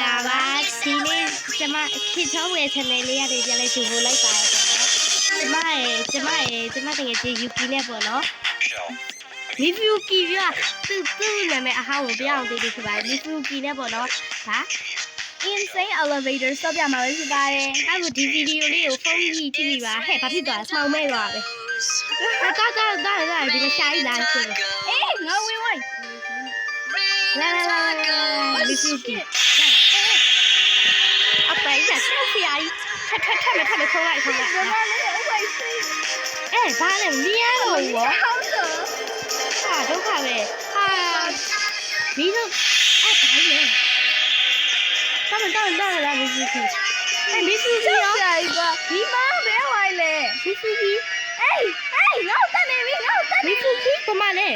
လာပါဒီနေ့ကျမခေချောဝယ် channel လေးရတယ်ပြန်လဲဂျူဖိုလိုက်ပါရပေါ့နော်ကျမရဲ့ကျမရဲ့ကျမတကယ်ကြီးယူကီနဲ့ပေါ့နော်မီဖူကီပြသူသူ့နာမည်အဟောင်းကိုပြောင်းသေးတယ်ဆိုပါမီဖူကီနဲ့ပေါ့နော်ဟာ insane elevator စောပြမှာပဲဖြစ်ပါတယ်အဲ့ဒါဒီဗီဒီယိုလေးကိုဖုန်းကြီးကြည့်ပြီးပါဟဲ့ဘာဖြစ်သွားလဲဆောင်းမဲသွားပဲအတော့တော့တော့တော့ဒီမရှားလာဆိုအေးငါဝင်ဝိုင်းလာလာလာလာမီဖူကီ ထထထမထမခေါ်လိုက်ခေါ်လိုက်ဘာလဲဥပ္ပိုက်စီအဲဘာလဲမီးရတော့ရောဟောင်းတော့ဟာဒုက္ခပဲဟာမီးတော့အဲ့ဘာလဲတော့တော့တော့လာမီဖူကီအဲမီဖူကီရောကြာကြီးကွာဒီမှာဘဲဝိုင်းလေမီဖူကီအေးအေးငါ့တက်နေပြီငါ့တက်မီနေဖူကီပမာလဲ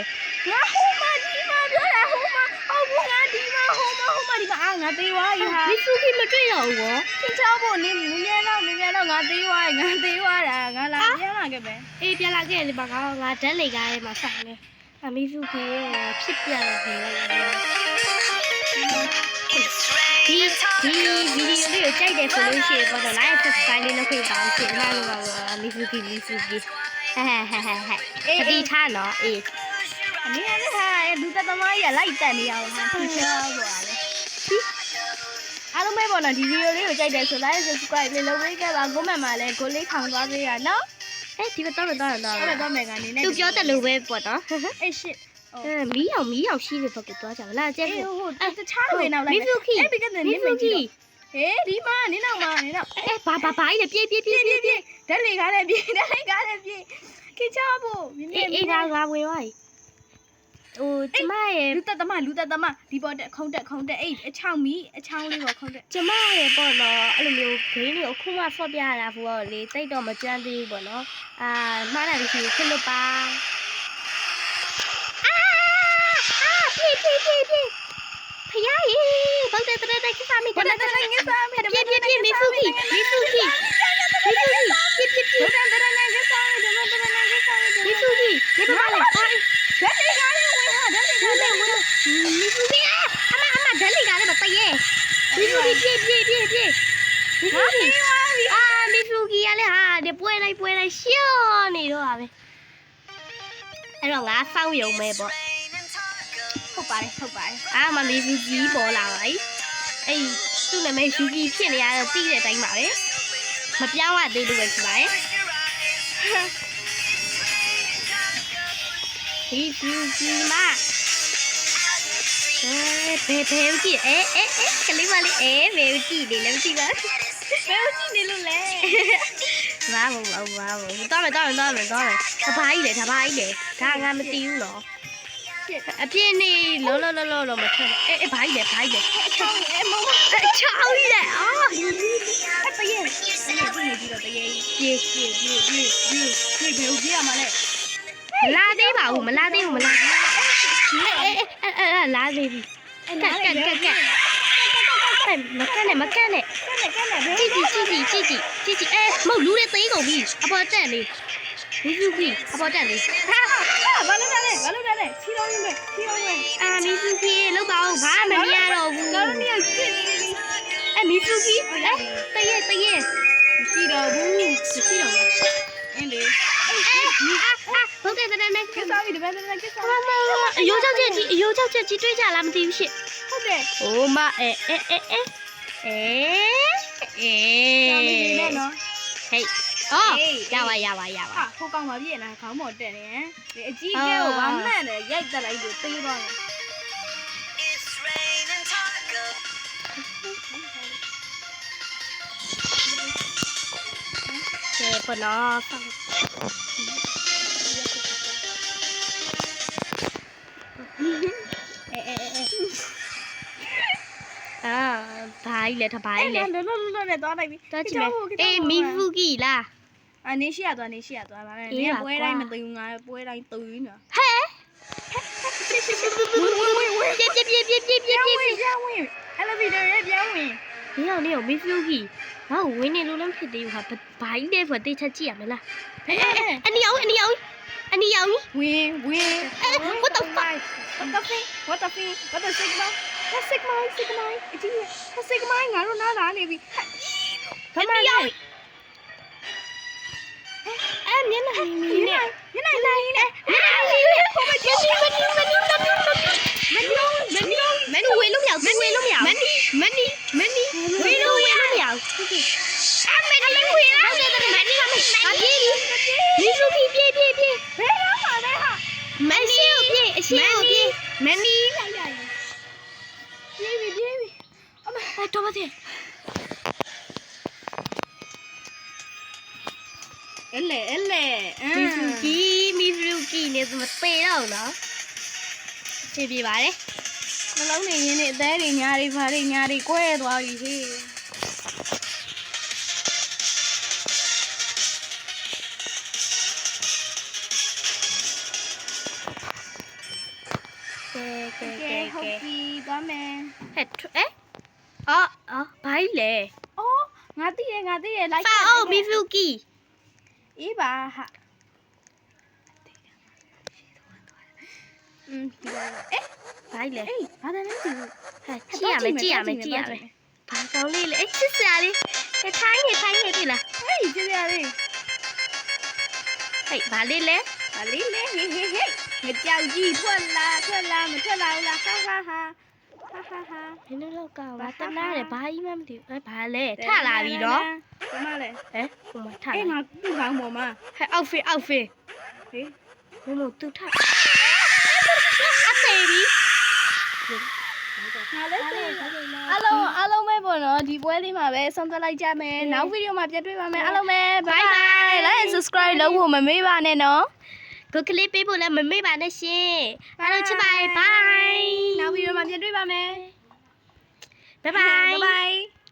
ငါဟိုမှာဒီမှာပြောတာဟိုမှာဟုတ်ဘူးငါဒီမှာဟိုမှာဟိုမှာဒီမှာအာငါ သေးသွားပြီဟာမီဖူကီမတွေ့တော့ဘူးရောချင်းချောဖို့နင်းမြဲတော့မြဲတော့ငါသေးသွားငါသေးသွားတာငါလာပြန်လာခဲ့ပဲအေးပြန်လာခဲ့လေပါကောငါဓာတ်လေကားထဲမှာစိုက်နေအမီဖူကီရဲ့ဖြစ်ပြတော့နေလိုက်ဒီဒီဗီဒီယိုလေးကိုကြိုက်တယ်ဆိုလို့ရှိရင်ပေါ့တော့ like subscribe လေးလုပ်ခဲ့ပါဦးရှင်မလို့ပါမီဖူကီမီဖူကီဟဲ့ဟဲ့ဟဲ့ဟဲ့ဟဲ့အတီထားနော်အေးအမေလည်းဟာလူသက်သမားကြီးကလိုက်တက်နေရအောင်ဟာချင်းချောပေါ့လေ အားလုံးပဲပေါ့နော်ဒီဗီဒီယိုလေးကိုကြိုက်တယ်ဆို like subscribe လေးလုပ်ပေးခဲ့ပါ comment မှာလည်းကိုလေးခေါင်သွားသေးရနော်အဲဒီဘက်တော့တော့တော့ဟုတ်တယ်တော့မယ်ကနေနဲ့သူပြောတယ်လို့ပဲပေါ့နော်အေး shit အဲမီးအောင်မီးအောင်ရှိနေဖို့ကသွားကြမလားကျဲအေးဟိုတခြားတွေနောက်လိုက်မီဖူကီအေးပြီးကနေမီနေဖူမကီကြည့်ဟေးဒီမှာနင်းနောက်မှာနင်းနောက်အဲဘာဘာဘာကြီးပြေးပြေးပြေးပြေးပြေးပြေးပြေးဓာတ်လေကားနဲ့ပြေးဓာတ်လေကားနဲ့ပြေးခင်ချောဖို့မြင်းမြအေးင်းအေးဒါငါဝင်သွားပြီ ဟိုကျမရဲ့လူသက်သမားလူသက်သမားဒီပေါ်တက်ခုံးတက်ခုံးတက်အေးအချောင်းမီအချောင်းလေးပေါ်ခုံးတက်ကျမရဲ့ပေါ့နော်အဲ့လိုမျိုးဂိမ်းတွေကိုအခုမှဖော့ပြရတာဘူးတော့လေတိတ်တော့မကြမ်းသေးဘူးပေါ့နော်အာမှားတာဒီခွလို့ပါအာအာပြေးပြေးပြေးပြေးဖယားရေဘုတ်တဲ့တဲ့တဲ့ကိစ္စမိဘာတလဲမတတရငယ်စားမေပြေးပြေးပြေးမီဖူကီမီဖူကီမီဖူကီပြေးပြေးပြေးဘာတရငယ်စားမေဓမ္မတရငယ်စားမေမီဖူကီဒီပါ ပါပဲအဲ့တော့ငါစောင်းယုံမဲပေါ့ဟုတ်ပါတယ်ဟုတ်ပါတယ်အာမမီဖူကီပေါ်လာပါ යි အဲ့သူ့နာမည်ယူကီဖြစ်နေရတော့တီးတဲ့အတိုင်းပါပဲမပြောင်းရသေးလို့ပဲဖြစ်ပါတယ်ဒီဖူကီမအဲဘယ်ဘယ်ကြည့်အဲအဲအဲကလေးမလေးအဲဘယ်ကြည့်နေလဲမကြည့်ပါဘူးဘယ်လိုကြည့်နေလို့လဲ ဘာမဘာဘာတော့မယ်တော့မယ်တော့မယ်တော့မယ်ဒါဘာကြီးလဲဒါဘာကြီးလဲဒါငါမသိဘူးနော်အပြင်းနေလောလောလောလောလောမထွက်နဲ့အေးအေးဘာကြီးလဲဘာကြီးလဲအချောင်းအဲမောင်အချောင်းကြီးလဲအာအတရေတရေကြီးတော့တရေပြေးပြေးပြေးပြေးပြေးပြေးဘယ်လိုပြေးရမှာလဲမလာသေးပါဘူးမလာသေးဘူးမလာအေးအေးအေးအေးလာသေးပြီကက်ကက်ကက်ကက် မကက်နဲ့မကက်နဲ့ကဲနဲ့ကဲနဲ့ဘယ်ကြည့်ကြည့်ကြည့်ကြည့်ကြည့်ကြည့်ကြည့်အဲမဟုတ်လူတွေသေးကုန်ပြီအပေါ်တက်နေဘူးဘူးပြီအပေါ်တက်နေဟာဘာလို့လဲဘာလို့လဲချီတော်ရင်းပဲချီတော်ရင်းအာမီစုကီလောက်ပါအောင်ဘာမှမမြင် ရတော့ဘူးကောင်းနေရပြည့်နေပြီအဲမီစုကီအဲတရေတရေချီတော်ဘူးရှိတော့ဘူးအင်းလေအဲအာအာဟုတ်တယ်တဲ့နဲ့ကဲစားပြီဒီဘက်ကနေကဲစားမမအယိုးကြောက်ချက်ကြီးအယိုးကြောက်ချက်ကြီးတွေးကြလားမသိဘူးရှင့်ဟုတ်တယ်။အိုးမအဲအဲအဲအဲအဲအဲကြောင်နေနေနော်ဟေးအော်ရပါရပါရပါဟာဟိုကောင်ပါပြည့်နေခေါင်းပေါ်တက်နေဟမ်ဒီအကြီးကဲကိုဘာမှန်တယ်ရိုက်တက်လိုက်လို့သေးသွားတယ်ကဲပနော်အဲ ကြီးလဲတဘာကြီးလဲလောလောလောနဲ့သွားလိုက်ပြီတော့ကြည့်မယ်အေးမီဖူကီလားအနေရှိရသွားနေရှိရသွားပါမယ်အေးနင်ပါပွဲကွာတိုင်းမသိဘူးငါပွဲတိုင်းသိနေဟဲ့ပြေးပြေးပြေးပြေးပြေးပြေးပြန်ပြေးဝင်ပြန်ဝင် elevator ရဲ့ပြန်ဝင်နေအောင်နေအောင်မီဖူကီငါ့ကိုဝင်းနေလို့လည်းဖြစ်သေးဘူးဟာဘာကြီးလဲဆိုတေးချက်ကြည့်ရမလားအဲအဲအနီအောင်အနီအောင်အနီအောင်ဝင်ဝင် what the fuck what the fuck what the fuck what the sigma ဟာစစ်မိုင်းစစ်မိုင်းအကြီးဟာစစ်မိုင်းငါတို့နားလာနေပြီဘာမှလဲအဲ့မျက်နှာမီမီနဲ့ညနေနိုင်နေမျက်နှာမီနဲ့ဟိုမကြည့်မနီမနီမနီမနီမနီမနီဝေလို့မရဘူးဝေလို့မရဘူးမနီမနီမနီဝေလို့ဝေလို့မ အမအဲ့တော့ပါသေးအဲ့လေအဲ့လေမီဖူကီမီဖူကီနေမပေတော့နော်ပြေးပြေးပါတယ်နှလုံးနေရင်းနဲ့အသေးတွေညာတွေဖားတွေညာတွေကွဲသွားပြီဟေးကဲကဲကဲကဲဟုတ်ကဲပြီသွားမယ်ဟဲ့ထွအဲ အော်အော်ဘာကြီးလဲအော်ငါသိတယ်ငါသိတယ်လိုက်ဖာအိုမီဖူကီအေးပါဟာอืมဒီပါအေးဘာကြီးလဲအေးဘာတယ်လဲမသိဘူးဟဲ့ကြည့်ရမယ်ကြည့်ရမယ်ကြည့်ရမယ်ဘာကောင်းလေးလဲအဲ့ချစ်စရာလေးဟဲ့ထိုင်းနေထိုင်းနေပြီလားဟေးကြည့်ရလေးဟဲ့ဘာလေးလဲဘာလေးလဲဟေးဟေးဟေးငကြောက်ကြီးထွက်လာထွက်လာမထွက်လာဘူးလားဟာဟာဟာ ဟာဟာဟာဘယ်လိုလောက်ကဘာတနာတယ်ဘာကြီးမှမသိဘူးအဲဘာလဲထလာပြီနော်ဘယ်မှာလဲဟဲ့ဟိုမှာထလာအေးငါသူ့ကောင်းပေါ်မှာဟဲ့အောက်ဖင်အောက်ဖင်ဟေးမမသူထအသေးပြီငါလည်းသိအားလုံးအားလုံးပဲပေါ့နော်ဒီပွဲလေးမှာပဲဆုံးသက်လိုက်ကြမယ်နောက်ဗီဒီယိုမှာပြန်တွေ့ပါမယ်အားလုံးပဲ bye bye like and subscribe လုပ်ဖို့မမေ့ပါနဲ့နော် ကိုကလေးပေးဖို့လည်းမမေ့ပါနဲ့ရှင်အားလုံးချစ်ပါ bye နောက်ဗီဒီယိုမှာပြန်တွေ့ပါမယ် bye bye bye